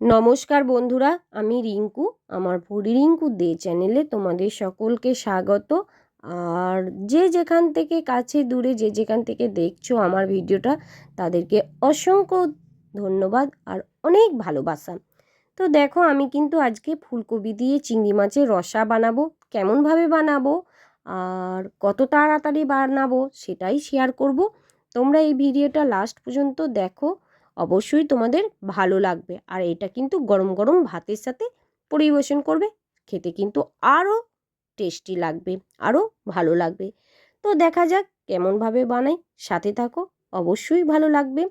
নমস্কার বন্ধুরা, আমি রিঙ্কু, আমার ভুড়ি রিঙ্কু দে চ্যানেলে তোমাদের সকলকে স্বাগত। আর যে যেখান থেকে কাছে দূরে, যে যেখান থেকে দেখছ আমার ভিডিওটা, তাদেরকে অসংখ্য ধন্যবাদ আর অনেক ভালোবাসা। তো দেখো, আমি কিন্তু আজকে ফুলকপি দিয়ে চিংড়ি মাছের রসা বানাবো, কেমনভাবে বানাবো আর কত তাড়াতাড়ি বানাবো সেটাই শেয়ার করব। তোমরা এই ভিডিওটা লাস্ট পর্যন্ত দেখো। অবশ্যই তোমাদের ভালো লাগবে। আর এটা কিন্তু গরম গরম ভাতের সাথে পরিবেশন করবে। খেতে কিন্তু আরও টেস্টি লাগবে আরও ভালো লাগবে। তো দেখা যাক কেমনভাবে বানাই। সাথে থাকো, অবশ্যই ভালো লাগবে।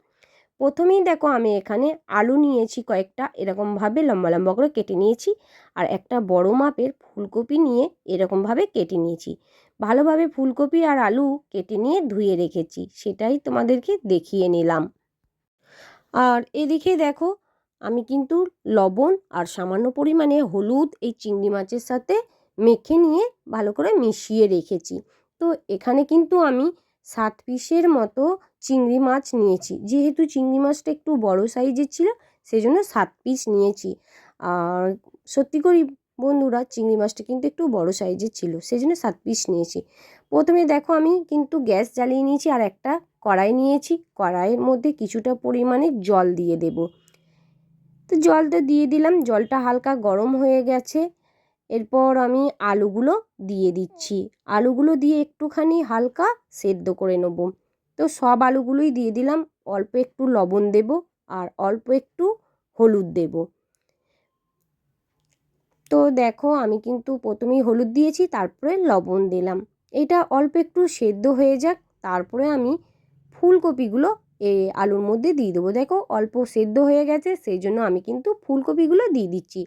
প্রথমেই দেখো আমি এখানে আলু নিয়েছি কয়েকটা এরকমভাবে লম্বা লম্বা করে কেটে নিয়েছি। আর একটা বড় মাপের ফুলকপি নিয়ে এরকমভাবে কেটে নিয়েছি। ভালোভাবে ফুলকপি আর আলু কেটে নিয়ে ধুয়ে রেখেছি। সেটাই তোমাদেরকে দেখিয়ে নিলাম। আর এদিকে দেখো, আমি কিন্তু লবণ আর সামান্য পরিমাণে হলুদ এই চিংড়ি মাছের সাথে মেখে নিয়ে ভালো করে মিশিয়ে রেখেছি। তো এখানে কিন্তু আমি সাত পিসের মতো চিংড়ি মাছ নিয়েছি। যেহেতু চিংড়ি মাছটা একটু বড় সাইজের ছিল সেই জন্য সাত পিস নিয়েছি। আর সত্যি করি বন্ধুরা, চিংড়ি মাছটা কিন্তু একটু বড় সাইজের ছিল সেই জন্য সাত পিস নিয়েছি। প্রথমে দেখো আমি কিন্তু গ্যাস জ্বালিয়ে নিয়েছি আর একটা কড়াই নিয়েছি, কড়াইয়ের মধ্যে কিছুটা পরিমাণে জল দিয়ে দেব। তো জলটা দিয়ে দিলাম, জলটা হালকা গরম হয়ে গেছে। এরপর আমি আলুগুলো দিয়ে দিচ্ছি। আলুগুলো দিয়ে একটুখানি হালকা সেদ্ধ করে নেব। তো সব আলুগুলোই দিয়ে দিলাম, অল্প একটু লবণ দেব আর অল্প একটু হলুদ দেব। তো দেখো আমি কিন্তু প্রথমেই হলুদ দিয়েছি, তারপরে লবণ দিলাম। এটা অল্প একটু সেদ্ধ হয়ে যাক, তারপরে আমি ফুলকপিগুলো এ আলুর মধ্যে দিয়ে দেবো। দেখো অল্প সেদ্ধ হয়ে গেছে সেই জন্য আমি কিন্তু ফুলকপিগুলো দিয়ে দিচ্ছি।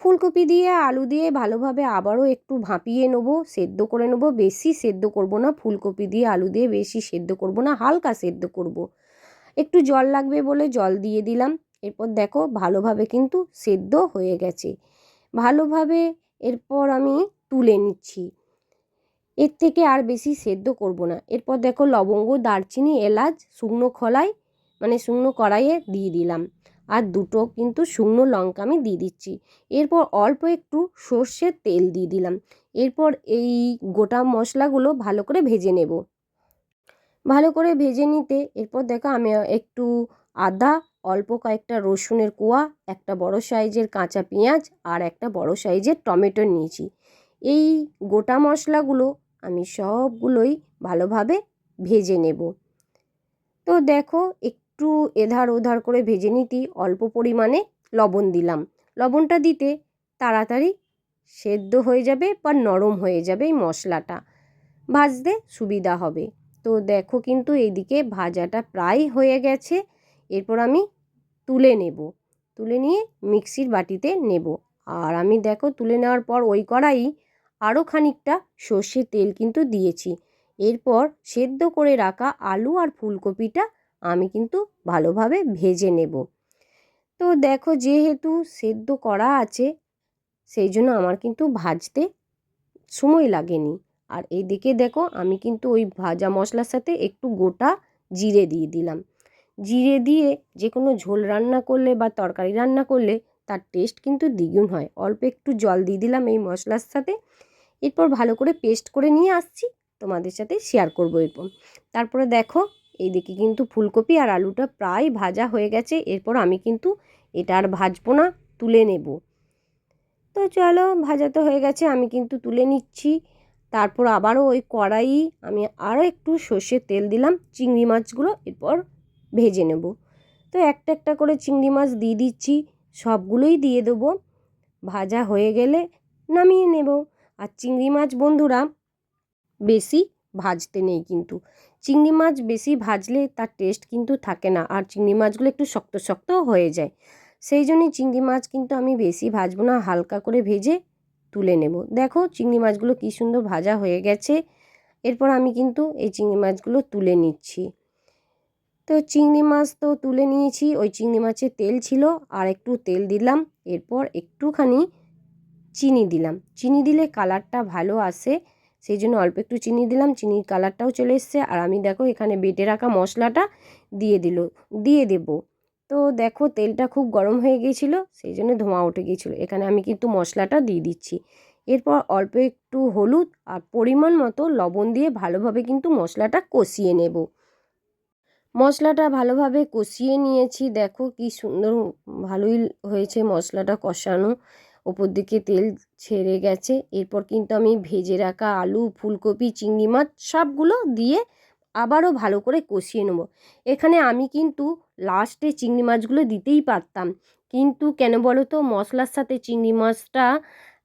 ফুলকপি দিয়ে, আলু দিয়ে ভালোভাবে আবারও একটু ভাপিয়ে নেব, সেদ্ধ করে নেব। বেশি সেদ্ধ করব না, ফুলকপি দিয়ে, আলু দিয়ে বেশি সেদ্ধ করব না, হালকা সেদ্ধ করব। একটু জল লাগবে বলে জল দিয়ে দিলাম। এরপর দেখো ভালোভাবে কিন্তু সেদ্ধ হয়ে গেছে। ভালোভাবে এরপর আমি তুলে নিচ্ছি। এর থেকে আর বেশি সেদ্ধ করব না। এরপর দেখো লবঙ্গ, দারচিনি, এলাচ, শুকনো খোলাই মানে শুকনো কড়াইয়ে দিয়ে দিলাম। আর দুটো কিন্তু শুকনো লঙ্কা আমি দিয়ে দিচ্ছি। এরপর অল্প একটু সর্ষের তেল দিয়ে দিলাম। এরপর এই গোটা মশলাগুলো ভালো করে ভেজে নেব। ভালো করে ভেজে নিতে এরপর দেখো আমি একটু আদা, অল্প কয়েকটা রসুনের কোয়া, একটা বড় সাইজের কাঁচা পেঁয়াজ আর একটা বড় সাইজের টমেটো নিয়েছি। এই গোটা মশলাগুলো আমি সবগুলোই ভালোভাবে ভেজে নেব। তো দেখো, একটু এধার ওধার করে ভেজে নিতে অল্প পরিমাণে লবণ দিলাম। লবণটা দিতে তাড়াতাড়ি সেদ্ধ হয়ে যাবে বা নরম হয়ে যাবে এই মশলাটা। ভাজতে সুবিধা হবে। তো দেখো কিন্তু এইদিকে ভাজাটা প্রায় হয়ে গেছে। এরপর আমি তুলে নেব। তুলে নিয়ে মিক্সির বাটিতে নেব। আর আমি দেখো তুলে নেওয়ার পর ওই কড়াই আরও খানিকটা সর্ষের তেল কিন্তু দিয়েছি। এরপর সেদ্ধ করে রাখা আলু আর ফুলকপিটা আমি কিন্তু ভালোভাবে ভেজে নেব। তো দেখো যেহেতু সেদ্ধ করা আছে, সেই জন্য আমার কিন্তু ভাজতে সময় লাগেনি। আর এইদিকে দেখো আমি কিন্তু ওই ভাজা মশলার সাথে একটু গোটা জিরে দিয়ে দিলাম। জিরে দিয়ে যে কোনো ঝোল রান্না করলে বা তরকারি রান্না করলে তার টেস্ট কিন্তু দ্বিগুণ হয়। অল্প একটু জল দিয়ে দিলাম এই মশলার সাথে। এরপর ভালো করে পেস্ট করে নিয়ে আসছি। তোমাদের সাথে শেয়ার করব এরপর তারপরে দেখো, এইদিকে কিন্তু ফুলকপি আর আলুটা প্রায় ভাজা হয়ে গেছে। এরপর আমি কিন্তু এটা আর ভাজবো না, তুলে নেব। তো চলো, ভাজা তো হয়ে গেছে, আমি কিন্তু তুলে নিচ্ছি। তারপর আবারও ওই কড়াই, আমি আরও একটু সর্ষের তেল দিলাম, চিংড়ি মাছগুলো এরপর ভেজে নেব। তো একটা একটা করে চিংড়ি মাছ দিয়ে দিচ্ছি, সবগুলোই দিয়ে দেবো। ভাজা হয়ে গেলে নামিয়ে নেব। আর চিংড়ি মাছ বন্ধুরা, বেশি ভাজতে নেই কিন্তু। চিংড়ি মাছ বেশি ভাজলে তার টেস্ট কিন্তু থাকে না আর চিংড়ি মাছগুলো একটু শক্ত শক্ত হয়ে যায়। সেই জন্যই চিংড়ি মাছ কিন্তু আমি বেশি ভাজবো না, হালকা করে ভেজে তুলে নেব। দেখো চিংড়ি মাছগুলো কী সুন্দর ভাজা হয়ে গেছে। এরপর আমি কিন্তু এই চিংড়ি মাছগুলো তুলে নিচ্ছি। তো চিংড়ি মাছ তো তুলে নিয়েছি, ওই চিংড়ি মাছের তেল ছিল, আর একটু তেল দিলাম, এরপর একটুখানি চিনি দিলাম। চিনি দিলে কালারটা ভালো আসে সেই জন্য অল্প একটু চিনি দিলাম। চিনির কালারটাও চলে এসছে। আর আমি দেখো এখানে বেটে রাখা মশলাটা দিয়ে দিল, দিয়ে দেব। তো দেখো তেলটা খুব গরম হয়ে গিয়েছিল সেই জন্য ধোঁয়া উঠে গিয়েছিল। এখানে আমি কিন্তু মশলাটা দিয়ে দিচ্ছি। এরপর অল্প একটু হলুদ আর পরিমাণ মতো লবণ দিয়ে ভালোভাবে কিন্তু মশলাটা কষিয়ে নেব। মশলাটা ভালোভাবে কষিয়ে নিয়েছি। দেখো কি সুন্দর ভালোই হয়েছে মশলাটা কষানো। ওপর দিকে তেল ছেড়ে গেছে। এরপর কিন্তু আমি ভেজে রাখা আলু, ফুলকপি, চিংড়ি মাছ সবগুলো দিয়ে আবারও ভালো করে কষিয়ে নেব। এখানে আমি কিন্তু লাস্টে চিংড়ি মাছগুলো দিতেই পারতাম। কিন্তু কেন বলো তো মশলার সাথে চিংড়ি মাছটা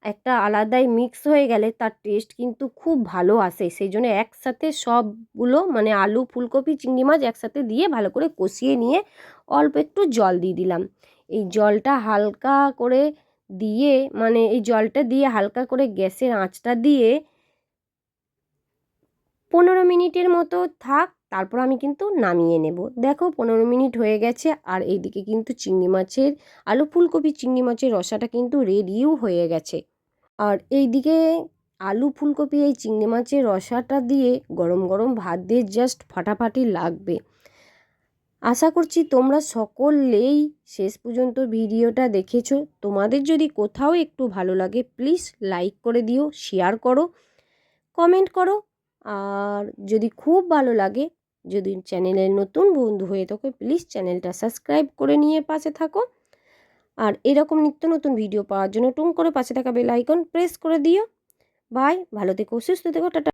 একটা আলাদাই মিক্স হয়ে গেলে তার টেস্ট কিন্তু খুব ভালো আসে। সেই জন্য একসাথে সবগুলো মানে আলু, ফুলকপি, চিংড়ি মাছ একসাথে দিয়ে ভালো করে কষিয়ে নিয়ে অল্প একটু জল দিয়ে দিলাম। এই জলটা হালকা করে দিয়ে মানে এই জলটা দিয়ে হালকা করে গ্যাসের আঁচটা দিয়ে পনেরো মিনিটের মতো থাক, তারপর আমি কিন্তু নামিয়ে নেব। দেখো পনেরো মিনিট হয়ে গেছে, আর এইদিকে কিন্তু চিংড়ি মাছের, আলু ফুলকপি চিংড়ি মাছের রসাটা কিন্তু রেডিও হয়ে গেছে। আর এইদিকে আলু ফুলকপি এই চিংড়ি মাছের রসাটা দিয়ে গরম গরম ভাত দিয়ে জাস্ট ফাটাফাটি লাগবে। আশা করছি তোমরা সকলেই শেষ পর্যন্ত ভিডিওটা দেখেছ। তোমাদের যদি কোথাও একটু ভালো লাগে প্লিজ লাইক করে দিও শেয়ার করো কমেন্ট করো। আর যদি খুব ভালো লাগে, যদি চ্যানেলের নতুন বন্ধু হয়ে থাকো প্লিজ চ্যানেলটা সাবস্ক্রাইব করে নিয়ে পাশে থাকো। আর এরকম নিত্য নতুন ভিডিও পাওয়ার জন্য টুং করে পাশে থাকা বেল আইকন প্রেস করে দিও। বাই ভালো থেকো, সুস্থ থেকো, টাটা।